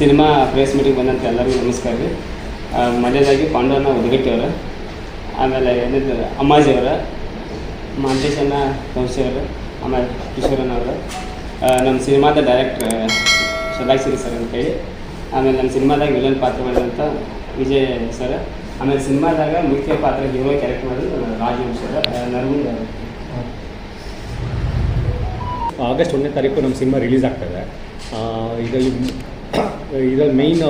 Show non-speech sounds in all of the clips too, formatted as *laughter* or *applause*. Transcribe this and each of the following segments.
Cinema press meeting ಬಂದಂಥ ಎಲ್ಲರಿಗೂ ನಮಸ್ಕಾರ ರೀ. ಪಾಂಡನ ಪಾಂಡವನ ಉದಗಟ್ಟಿಯವರು ಆಮೇಲೆ ಏನಿದ್ರು ಅಮ್ಮಾಜಿಯವರ ಮಾಂತೇಶನ ವಂಶಿಯವರು ಆಮೇಲೆ ಕಿಶೋರನವರು ನಮ್ಮ ಸಿನಿಮಾದ ಡೈರೆಕ್ಟ್ರ್ ಶದಾಕ್ ಸರ್ ಅಂತ ಹೇಳಿ. ಆಮೇಲೆ ನಮ್ಮ ಸಿನಿಮಾದಾಗ ವಿಲನ್ ಪಾತ್ರ ಮಾಡಿದಂಥ ವಿಜಯ್ ಸರ್ ಆಮೇಲೆ ಸಿನಿಮಾದಾಗ ಮುಖ್ಯ ಪಾತ್ರ ಹೀರೋ ಕ್ಯಾರೆಕ್ಟ್ ಮಾಡಿದ್ರು ರಾಜೀವ್ ಸರ್ ಅವರು. ಆಗಸ್ಟ್ ಒಂದನೇ ತಾರೀಕು ನಮ್ಮ ಸಿನಿಮಾ ರಿಲೀಸ್ ಆಗ್ತದೆ ಇದರಲ್ಲಿ *coughs* ಇದರಲ್ಲಿ ಮೇಯ್ನ್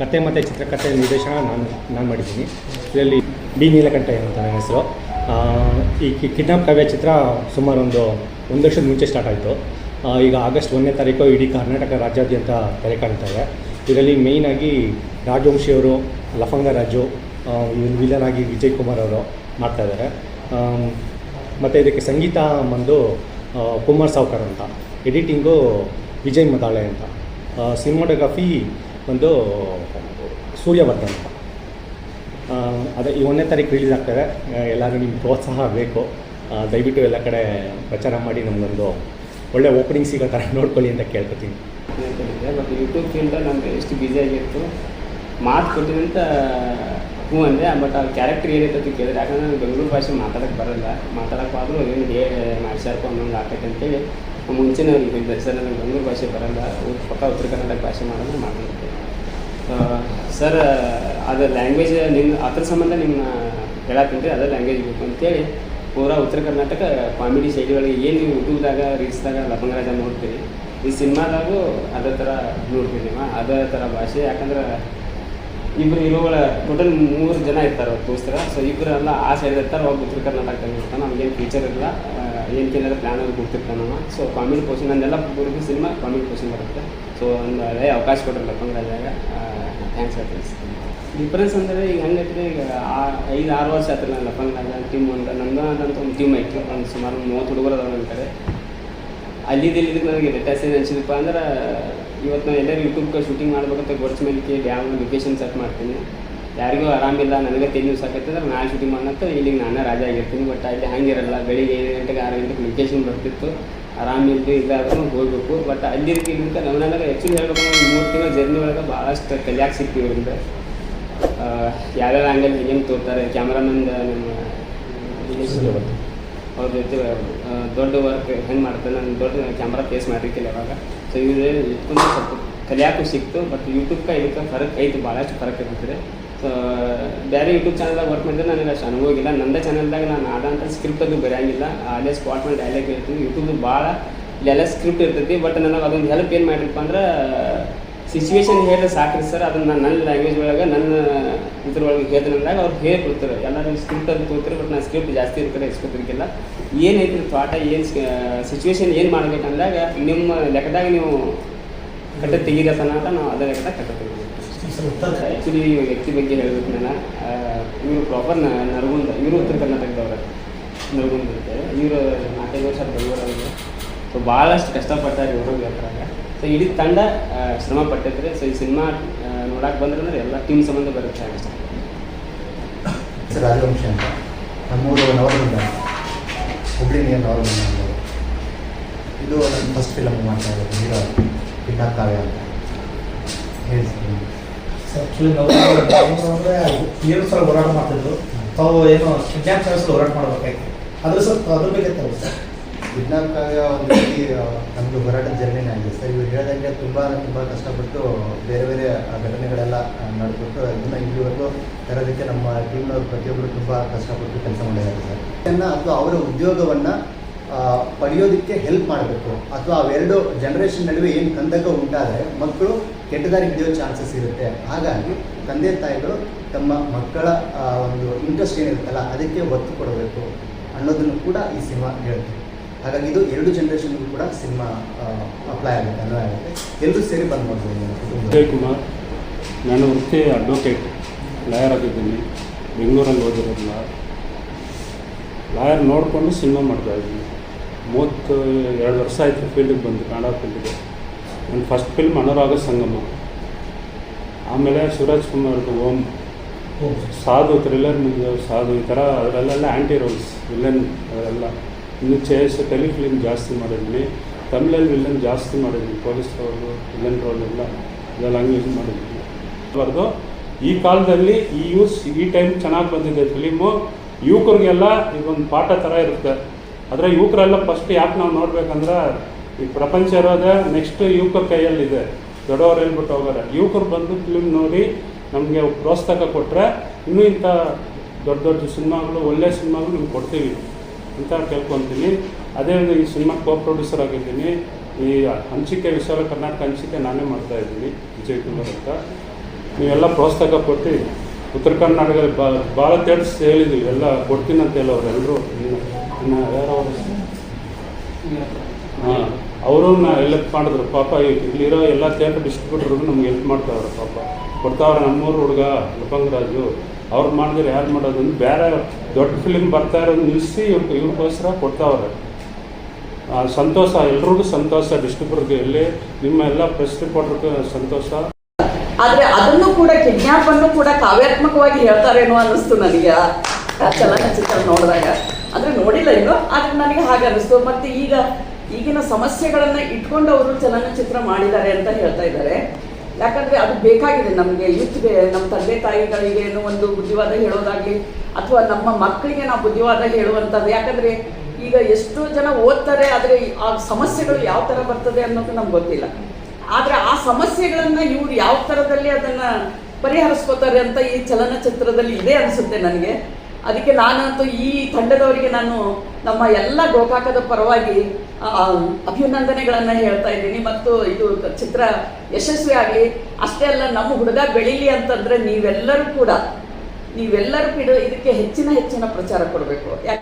ಕತೆ ಮತ್ತು ಚಿತ್ರಕಥೆ ನಿರ್ದೇಶನ ನಾನು ನಾನು ಮಾಡಿದ್ದೀನಿ. ಇದರಲ್ಲಿ ಬಿ ನೀಲಕಂಠ ಅಂತ ನನ್ನ ಹೆಸರು ಈ ಕಿಡ್ನಾಪ್ ಕಾವ್ಯ ಚಿತ್ರ ಸುಮಾರು ಒಂದು ಒಂದು ವರ್ಷದ ಮುಂಚೆ ಸ್ಟಾರ್ಟ್ ಆಯಿತು. ಈಗ ಆಗಸ್ಟ್ ಒಂದನೇ ತಾರೀಕು ಇಡೀ ಕರ್ನಾಟಕ ರಾಜ್ಯಾದ್ಯಂತ ತೆರೆ ಕಾಣ್ತಾ ಇದೆ ಇದರಲ್ಲಿ ಮೇಯ್ನಾಗಿ ರಾಜವಂಶಿಯವರು ಲಫಂಗ ರಾಜು ವಿಲನ್ ಆಗಿ ವಿಜಯ್ ಕುಮಾರ್ ಅವರು ಮಾಡ್ತಾಯಿದ್ದಾರೆ ಮತ್ತು ಇದಕ್ಕೆ ಸಂಗೀತ ಬಂದು ಕುಮಾರ್ ಸಾವ್ಕರ್ ಅಂತ. ಎಡಿಟಿಂಗು ವಿಜಯ್ ಮದಾಳೆ ಅಂತ. ಸಿನಿಮಾಟೋಗ್ರಫಿ ಒಂದು ಸೂರ್ಯವರ್ಧನ್. ಅದೇ ಈ ಒಂದನೇ ತಾರೀಕು ರಿಲೀಸ್ ಆಗ್ತದೆ. ಎಲ್ಲರೂ ನಿಮ್ಗೆ ಪ್ರೋತ್ಸಾಹ ಬೇಕು. ದಯವಿಟ್ಟು ಎಲ್ಲ ಕಡೆ ಪ್ರಚಾರ ಮಾಡಿ ನಮಗೊಂದು ಒಳ್ಳೆ ಓಪನಿಂಗ್ ಸಿಗೋ ಥರ *laughs* ನೋಡ್ಕೊಳ್ಳಿ ಅಂತ ಕೇಳ್ಕೊತೀನಿ. ಮತ್ತು ಯೂಟ್ಯೂಬ್ ಫೀಲ್ಡಲ್ಲಿ ನಮಗೆ ಎಷ್ಟು ಬ್ಯುಸಿ ಆಗಿತ್ತು? ಮಾತು ಅಂತ ಹ್ಞೂ ಅಂದೆ. ಬಟ್ ಆ ಕ್ಯಾರೆಕ್ಟರ್ ಏನೈತೆ ಅಂತ ಕೇಳಿದ್ರೆ, ಯಾಕಂದ್ರೆ ನನಗೆ ಬೆಂಗಳೂರು ಭಾಷೆ ಮಾತಾಡೋಕ್ಕೆ ಬರಲ್ಲ. ಮಾತಾಡೋಕೆ ಆದರೂ ಏನು ಹೇಗೆ ಮಾಡಿಸ್ಯಾರಪ್ಪ ಅನ್ನೋಂಗೆ ಆಗ್ತೈತೆ ಅಂತೇಳಿ ಮುಂಚೆನೇ ಹೇಳಿದ್ದೆ ಸರ್ ನನಗೆ ಬೆಂಗಳೂರು ಭಾಷೆ ಬರಲ್ಲ ಪಕ್ಕ ಉತ್ತರ ಕನ್ನಡ ಭಾಷೆ ಮಾಡಿದ್ರೆ ಮಾತಾಡ್ತೀನಿ ಸರ್, ಅದು ಲ್ಯಾಂಗ್ವೇಜ್ ನಿಮ್ಮ ಅದ್ರ ಸಂಬಂಧ ನಿಮ್ಮ ಹೇಳತ್ತೀನಿ ಅದೇ ಲ್ಯಾಂಗ್ವೇಜ್ ಬೇಕು ಅಂತೇಳಿ. ಪೂರಾ ಉತ್ತರ ಕರ್ನಾಟಕ ಕಾಮಿಡಿ ಶೈಲಿ ಒಳಗೆ ಏನು ನೀವು ಯೂಟ್ಯೂಬ್ದಾಗ ರೀಲ್ಸ್ದಾಗ ಲಭಂಗರಾಜ ನೋಡ್ತೀರಿ, ಈ ಸಿನಿಮಾದಾಗೂ ಅದೇ ಥರ ನೋಡ್ತೀವಿ ನೀವು, ಅದೇ ಥರ ಭಾಷೆ. ಯಾಕಂದ್ರೆ ಇಬ್ಬರು ಇರೋಗಳ ಟೋಟಲ್ ಮೂರು ಜನ ಇರ್ತಾರೆ ಅವ್ರ ದೋಸ್ತರ. ಸೊ ಇಬ್ಬರೆಲ್ಲ ಆ ಸೈಡ್ ಇರ್ತಾರೆ ಒಬ್ಬ ಉತ್ತರ ಕರ್ನಾಟಕದಲ್ಲಿ ಇರ್ತಾರೆ. ನಮಗೇನು ಫೀಚರ್ ಇಲ್ಲ. ಏನು ಏನಾದ್ರು ಪ್ಲ್ಯಾನ್ ಅದು ಕೊಡ್ತಿರ್ತಾನೆ ನಾವು ಸೊ ಕಾಮಿಡಿ ಪೋರ್ಷನ್ ನನ್ನೆಲ್ಲ ಪೂರ್ತಿ ಸಿನಿಮಾ ಕಾಮಿಡಿ ಪೋರ್ಷನ್ ಬರುತ್ತೆ. ಸೊ ಒಂದು ಒಳ್ಳೆಯ ಅವಕಾಶ ಕೊಟ್ಟಿರಲ್ಲ ಲಪಂಗರಾಜಾಗ ಥ್ಯಾಂಕ್ಸ್ ಹೇಳ್ತೀನಿ ಡಿಫ್ರೆನ್ಸ್ ಅಂದರೆ ಈಗ ಹೆಂಗೈತ್ರಿ, ಈಗ ಐದು, ಆರು ವರ್ಷ ಆಯ್ತು ನನ್ನ ಲಪಂಗರಾಜ ಟೀಮ್ ಒಂದು, ನಂದು ಅಂತ ಒಂದು ಟೀಮ್ ಐತಿ ಒಂದು ಸುಮಾರು ಮೂವತ್ತು ಹುಡುಗರು ಅದಾವ ನನ್ನ ಕಡೆ. ಅಲ್ಲಿದ್ದು ಇಲ್ಲಿದ್ದು ನನಗೆ ವ್ಯತ್ಯಾಸ ಏನು ಅನಿಸಿದಪ್ಪ ಅಂದ್ರೆ ಇವತ್ತು ನಾನು ಎಲ್ಲರೂ ಯೂಟ್ಯೂಬ್ಗೆ ಶೂಟಿಂಗ್ ಮಾಡ್ಬೇಕಂತ ಗೊಡ್ಸ್ ಮೇಲೆ ಡ್ಯಾಮ್ ಲೊಕೇಶನ್ ಸೆಟ್ ಮಾಡ್ತೀನಿ ಯಾರಿಗೂ ಆರಾಮಿಲ್ಲ, ನನಗೆ ತೆಲಿ ನ್ಯೂಸ್ ಆಕೈತಂದ್ರೆ ನಾನು ಶೂಟಿಂಗ್ ಮಾಡಂತ ಇಲ್ಲಿಗೆ ನಾನೇ ರಾಜ ಆಗಿರ್ತೀನಿ. ಬಟ್ ಅಲ್ಲಿ ಹಂಗಿರಲ್ಲ, ಬೆಳಿಗ್ಗೆ ಏಳು ಗಂಟೆಗೆ, ಆರು ಗಂಟೆಗೆ ಲೊಕೇಶನ್ ಬರ್ತಿತ್ತು. ಆರಾಮಿದ್ದು ಇಲ್ಲಾದ್ರೂ ಹೋಗ್ಬೇಕು. ಬಟ್ ಅಲ್ಲಿ ಇದಕ್ಕೆ ನಮ್ಮನೆಲ್ಲ ಆ್ಯಕ್ಚುಲಿ ಹೇಳ್ಬೇಕಂದ್ರೆ ಮೂರು ತಿಂಗಳ ಜರ್ನಿ ಒಳಗೆ ಭಾಳಷ್ಟು ಕಲಿಯಾಕೆ ಸಿಕ್ತೀವಿ ಇವ್ರಿಂದ ಯಾರ್ಯಾರ ಆ್ಯಂಗಲ್ ಹೆಂಗೆ ತೋರ್ತಾರೆ ಕ್ಯಾಮ್ರಾಮನ್ ನಮ್ಮ ಅವ್ರ ಜೊತೆ ದೊಡ್ಡ ವರ್ಕ್ ಹೆಂಗೆ ಮಾಡ್ತಾನೆ ನಾನು ದೊಡ್ಡ ಕ್ಯಾಮ್ರಾ ಫೇಸ್ ಮಾಡಿರ್ತಿಲ್ಲ ಅವಾಗ ಸೊ ಇವ್ರು ಇಟ್ಕೊಂಡು ಸ್ವಲ್ಪ ಕಲಿಯಾಕು ಸಿಕ್ತು. ಬಟ್ ಯೂಟ್ಯೂಬ್ಗೆ ಇದಕ್ಕೆ ಫರಕ್ ಐತಿ ಭಾಳಷ್ಟು ಫರಕ್ ಇರ್ತದೆ ಬೇರೆ ಯೂಟ್ಯೂಬ್ ಚಾನಲ್ದಾಗ ವರ್ಕ್ ಮಾಡಿದ್ರೆ ನನಗೆ ಅಷ್ಟು ಅನುಭವ ಇಲ್ಲ ನಂದೇ ಚಾನಲ್ದಾಗ ನಾನು ಆದಂಥ ಸ್ಕ್ರಿಪ್ಟ್ ಅದು ಬರೆಯಂಗಿಲ್ಲ ಅದೇ ಸ್ಪಾಟ್ ಮೇಲೆ ಡೈಲಾಗ್ ಇರ್ತೀನಿ. ಯೂಟ್ಯೂಬ್ ಭಾಳ ಇಲ್ಲೆಲ್ಲ ಸ್ಕ್ರಿಪ್ಟ್ ಇರ್ತೈತಿ. ಬಟ್ ನನಗೆ ಅದೊಂದು ಹೆಲ್ಪ್ ಏನು ಮಾಡಿರಪ್ಪ ಅಂದ್ರೆ ಸಿಚುವೇಶನ್ ಹೇಳಿದ್ರೆ ಸಾಕ್ರಿ ಸರ್ ಅದನ್ನು ನಾನು ನನ್ನ ಲ್ಯಾಂಗ್ವೇಜ್ ಒಳಗೆ, ನನ್ನ ಇದ್ರೊಳಗೆ ಹೇಳ್ದಂದಾಗ ಅವ್ರು ಹೇಳ್ಕೊಡ್ತಾರೆ. ಎಲ್ಲರೂ ಸ್ಕ್ರಿಪ್ಟ್ ಅದು ಕೊಡ್ತಾರೆ ಬಟ್ ನಾನು ಸ್ಕ್ರಿಪ್ಟ್ ಜಾಸ್ತಿ ಇರ್ತಾರೆ ಇಸ್ಕೊತಿರ್ಕಿಲ್ಲ ಏನೈತಿ ಥಾಟ ಏನು ಸಿಚುವೇಶನ್ ಏನು ಮಾಡ್ಬೇಕಂದಾಗ, ನಿಮ್ಮ ಲೆಕ್ಕದಾಗ ನೀವು ಕಟ್ಟ ತೆಗೀರತನ ಅಂತ ನಾವು ಅದೇ ಲೆಕ್ಕದಾಗ ಕಟ್ಟ ತೆಗಿಬೇಕು ಆ್ಯಕ್ಚುಲಿ ವ್ಯಕ್ತಿ ಬಗ್ಗೆ ಹೇಳಬೇಕು ನಾನು ಇವರು ಪ್ರಾಪರ್ ನರಗುಂದ, ಇವರು ಉತ್ತರ ಕರ್ನಾಟಕದವರ ನರಗುಂದ ಇರ್ತಾರೆ. ಇವರು ನಾಲ್ಕೈದು ವರ್ಷ ಬೆಂಗಳೂರಲ್ಲಿ ಸೊ ಭಾಳಷ್ಟು ಕಷ್ಟಪಡ್ತಾರೆ ಇವರು ವ್ಯಾಪಾರ ಸೊ ಇಡೀ ತಂಡ ಶ್ರಮ ಪಟ್ಟೈತ್ರಿ ಸೊ ಈ ಸಿನಿಮಾ ನೋಡಕ್ಕೆ ಬಂದ್ರೆ ಅಂದ್ರೆ ಎಲ್ಲ ಟೀಮ್ ಸಂಬಂಧ ಬರುತ್ತೆ ಅಷ್ಟೇ. ಸರ್ ರಾಜವಂಶ ಅಂತ. ನಮ್ಮೂರು ನವರಗುಂದ ಹುಬ್ಳಿ ನವರಗುಂದ ಇದು ನನ್ನ ಫಸ್ಟ್ ಫಿಲಮ್ ಮಾಡ್ತಾ ಇರೋದು ಈಗ ಕಾವ್ಯ ಅಂತ. ಹೇಳ್ತೀನಿ. ಆ್ಯಕ್ಚುಲಿ ನಾವು ಏನು ಸಲ ಹೋರಾಟ ಮಾಡ್ತಿದ್ರು. ತಾವು ಏನು ಕಿಡ್ನಾಪ್ ಚಾನ್ಸ್ ಹೋರಾಟ ಮಾಡಬೇಕಾಗಿತ್ತು ಅದ್ರ ಸ್ವಲ್ಪ ಅದ್ರ ಬಗ್ಗೆ ತಾವು ಸರ್. ಕಿಡ್ನಾಪ್ ಕಾವ್ಯ ಒಂದು ರೀತಿ ನಮ್ಮದು ಹೋರಾಟದ ಜರ್ನಿನೇ ಆಗಿದೆ. ಸರ್, ಇವ್ರು ಹೇಳಿದಂಗೆ ತುಂಬ ತುಂಬ ಕಷ್ಟಪಟ್ಟು ಬೇರೆ ಬೇರೆ ಘಟನೆಗಳೆಲ್ಲ ನಡೆದ್ಬಿಟ್ಟು ಅದನ್ನ ಇಲ್ಲಿವರೆಗೂ ತರೋದಕ್ಕೆ ನಮ್ಮ ಟೀಮ್ನವ್ರು ಪ್ರತಿಯೊಬ್ಬರು ತುಂಬ ಕಷ್ಟಪಟ್ಟು ಕೆಲಸ ಮಾಡಿದ್ದಾರೆ ಸರ್. ಇದನ್ನು ಅಥವಾ ಅವರ ಉದ್ಯೋಗವನ್ನು ಪಡೆಯೋದಕ್ಕೆ ಹೆಲ್ಪ್ ಮಾಡಬೇಕು. ಅಥವಾ ಅವೆರಡು ಜನ್ರೇಷನ್ ನಡುವೆ ಏನು ಕಂದಕ ಉಂಟಾದರೆ ಮಕ್ಕಳು ಕೆಟ್ಟದಾರಿ ಹಿಡಿಯೋ ಚಾನ್ಸಸ್ ಇರುತ್ತೆ. ಹಾಗಾಗಿ ತಂದೆ ತಾಯಿಗಳು ತಮ್ಮ ಮಕ್ಕಳ ಒಂದು ಇಂಟ್ರೆಸ್ಟ್ ಏನಿರುತ್ತಲ್ಲ ಅದಕ್ಕೆ ಒತ್ತು ಕೊಡಬೇಕು ಅನ್ನೋದನ್ನು ಕೂಡ ಈ ಸಿನಿಮಾ ಹೇಳುತ್ತೆ ಹಾಗಾಗಿ ಇದು ಎರಡು ಜನರೇಷನ್ಗೂ ಕೂಡ ಸಿನಿಮಾ ಅಪ್ಲೈ ಆಗುತ್ತೆ, ಅನ್ವಯ ಆಗುತ್ತೆ. ಎಲ್ಲರೂ ಸೇರಿ ಬಂದ್ ಮಾಡ್ಬೋದು ವಿಜಯ್ ಕುಮಾರ್ ನಾನು ವೃತ್ತಿ ಅಡ್ವೊಕೇಟ್ ಲಾಯರ್ ಆಗಿದ್ದೀನಿ. ಬೆಂಗಳೂರಲ್ಲಿ ಓದಿರೋದಿಲ್ಲ ಲಾಯರ್ ನೋಡಿಕೊಂಡು ಸಿನಿಮಾ ಮಾಡ್ತಾ ಇದ್ದೀನಿ. ಮೂವತ್ತು, ಎರಡು ವರ್ಷ ಆಯಿತು ಫೀಲ್ಡಿಗೆ ಬಂದು, ಕನ್ನಡ ಫೀಲ್ಡಿಗೆ ನನ್ನ ಫಸ್ಟ್ ಫಿಲ್ಮ್ ಅನುರಾಗ ಸಂಗಮ. ಆಮೇಲೆ ಶಿವರಾಜ್ ಕುಮಾರ್ದು ಓಂ. ಸಾಧು ಥ್ರಿಲ್ಲರ್ ಮುಂದೆ ಸಾಧು, ಈ ಥರ ಅದರಲ್ಲೆಲ್ಲ ಆ್ಯಂಟಿ ರೋಲ್ಸ್ ವಿಲನ್ ಅದೆಲ್ಲ ಇನ್ನು ಚೇಸ್ ಟೆಲಿಫಿಲಿಮ್ ಜಾಸ್ತಿ ಮಾಡಿದ್ವಿ ತಮಿಳಲ್ಲಿ ವಿಲನ್ ಜಾಸ್ತಿ ಮಾಡಿದ್ವಿ ಪೊಲೀಸ್ ರೋಲು ವಿಲನ್ ರೋಲ್ ಎಲ್ಲ. ಇದೆಲ್ಲ ಲ್ಯಾಂಗ್ವೇಜ್ ಮಾಡಿದ್ವಿ ಬರೆದು, ಈ ಕಾಲದಲ್ಲಿ ಈ ಯೂಸ್ ಈ ಟೈಮ್ ಚೆನ್ನಾಗಿ ಬಂದಿದೆ ಫಿಲಿಮು ಯುವಕರಿಗೆಲ್ಲ ಒಂದು ಪಾಠ ಥರ ಇರುತ್ತೆ. ಆದರೆ ಯುವಕರೆಲ್ಲ ಫಸ್ಟ್ ಯಾಕೆ ನಾವು ನೋಡ್ಬೇಕಂದ್ರೆ ಈ ಪ್ರಪಂಚ ಇರೋದೇ ನೆಕ್ಸ್ಟ್ ಯುವಕರ ಕೈಯಲ್ಲಿದೆ. ದೊಡ್ಡವ್ರು ಹೇಳ್ಬಿಟ್ಟು ಹೋಗೋರೆ. ಯುವಕರು ಬಂದು ಫಿಲ್ಮ್ ನೋಡಿ ನಮಗೆ ಪ್ರೋತ್ಸಾಹ ಕೊಟ್ಟರೆ ಇನ್ನೂ ಇಂಥ ದೊಡ್ಡ ದೊಡ್ಡ ಸಿನಿಮಾಗಳು ಒಳ್ಳೆಯ ಸಿನಿಮಾಗಳು ನಿಮ್ಗೆ ಕೊಡ್ತೀವಿ. ಅಂತ ಕೇಳ್ಕೊತೀನಿ ಅದೇ ಈ ಸಿನಿಮಾ ಕೋ ಪ್ರೊಡ್ಯೂಸರ್ ಆಗಿದ್ದೀನಿ. ಈ ಹಂಚಿಕೆ, ವಿಶಾಲ ಕರ್ನಾಟಕ ಹಂಚಿಕೆ ನಾನೇ ಮಾಡ್ತಾ ಇದ್ದೀನಿ. ವಿಜಯ್ ಕುಮಾರ್ ಅಂತ. ನೀವೆಲ್ಲ ಪ್ರೋತ್ಸಾಹ ಕೊಟ್ಟು ಉತ್ತರ ಕರ್ನಾಟಕದಲ್ಲಿ ಭಾಳ ಥಿಯೇಟರ್ಸ್ ಹೇಳಿದ್ವಿ. ಎಲ್ಲ ಕೊಡ್ತೀನಂತ ಹೇಳೋರು ಎಲ್ಲರೂ ಇನ್ನು ಹಾಂ ಅವರು ನಾ ಮಾಡಿದ್ರು. ಪಾಪ ಇಲ್ಲಿರೋ ಎಲ್ಲ ಥಿಯೇಟರ್ ಡಿಸ್ಟ್ರಿಬ್ಯೂಟರ್ಗಳು ನಮ್ಗೆ ಹೆಲ್ಪ್ ಮಾಡ್ತಾವ್ರೆ ಪಾಪ. ಕೊಡ್ತಾವ್ರೆ ನಮ್ಮೂರು ಹುಡುಗ ಲಪಂಗರಾಜು. ಅವ್ರು ಮಾಡಿದ್ರೆ ಯಾರು ಮಾಡೋದು ಅಂದ್ರೆ ಬೇರೆ ದೊಡ್ಡ ಫಿಲಿಮ್ ಬರ್ತಾ ಇರೋದು ನಿಲ್ಲಿಸಿ ಇವ್ರು ಇವ್ರಿಗೋಸ್ಕರ ಕೊಡ್ತಾವ್ರೆ. ಸಂತೋಷ ಎಲ್ರಿಗೂ ಸಂತೋಷ ಡಿಸ್ಟ್ರಿಬ್ಯೂಟರ್ಗೆ ಎಲ್ಲಿ ನಿಮ್ಮ ಎಲ್ಲ ಪ್ರೆಸ್ ರಿಪೋರ್ಟರ್ಗೆ ಸಂತೋಷ. ಆದ್ರೆ ಅದನ್ನು ಕೂಡ ಕಿಡ್ನ್ಯಾಪ್ ಅನ್ನು ಕೂಡ ಕಾವ್ಯಾತ್ಮಕವಾಗಿ ಹೇಳ್ತಾರೇನೋ ಅನ್ನಿಸ್ತು ನನಗೆ. ಚಲನಚಿತ್ರ ನೋಡಿದಾಗ. ಅಂದ್ರೆ ನೋಡಿಲ್ಲ ಇನ್ನು ಆದ್ರೆ ನನಗೆ ಹಾಗೆ ಅನ್ನಿಸ್ತು ಮತ್ತೆ ಈಗ ಈಗಿನ ಸಮಸ್ಯೆಗಳನ್ನ ಇಟ್ಕೊಂಡು ಅವರು ಚಲನಚಿತ್ರ ಮಾಡಿದ್ದಾರೆ ಅಂತ ಹೇಳ್ತಾ ಇದ್ದಾರೆ. ಯಾಕಂದ್ರೆ ಅದು ಬೇಕಾಗಿದೆ ನಮಗೆ. ಯೂತ್ಗೆ ನಮ್ಮ ತಂದೆ ತಾಯಿಗಳಿಗೆ ಏನೋ ಒಂದು ಬುದ್ಧಿವಾದ ಹೇಳೋದಾಗ್ಲಿ, ಅಥವಾ ನಮ್ಮ ಮಕ್ಕಳಿಗೆ ನಾವು ಬುದ್ಧಿವಾದ ಹೇಳುವಂಥದ್ದು. ಯಾಕಂದ್ರೆ ಈಗ ಎಷ್ಟೋ ಜನ ಓದ್ತಾರೆ, ಆದರೆ ಆ ಸಮಸ್ಯೆಗಳು ಯಾವ ಥರ ಬರ್ತದೆ ಅನ್ನೋದು ನಮ್ಗೆ ಗೊತ್ತಿಲ್ಲ. ಆದ್ರೆ ಆ ಸಮಸ್ಯೆಗಳನ್ನ ಇವ್ರು ಯಾವ ಥರದಲ್ಲಿ ಅದನ್ನ ಪರಿಹರಿಸ್ಕೋತಾರೆ ಅಂತ ಈ ಚಲನಚಿತ್ರದಲ್ಲಿ ಇದೆ ಅನಿಸುತ್ತೆ ನನಗೆ. ಅದಕ್ಕೆ ನಾನಂತೂ ಈ ತಂಡದವರಿಗೆ ನಾನು ನಮ್ಮ ಎಲ್ಲ ಗೋಕಾಕದ ಪರವಾಗಿ ಅಭಿನಂದನೆಗಳನ್ನು ಹೇಳ್ತಾ ಇದ್ದೀನಿ. ಮತ್ತು ಇದು ಚಿತ್ರ ಯಶಸ್ವಿ ಆಗಲಿ, ಅಷ್ಟೇ ಅಲ್ಲ, ನಮ್ಮ ಹುಡುಗ ಬೆಳೀಲಿ ಅಂತಂದ್ರೆ ನೀವೆಲ್ಲರೂ ಕೂಡ ನೀವೆಲ್ಲರೂ ಕೂಡ ಇದಕ್ಕೆ ಹೆಚ್ಚಿನ ಹೆಚ್ಚಿನ ಪ್ರಚಾರ ಕೊಡಬೇಕು. ಯಾಕೆ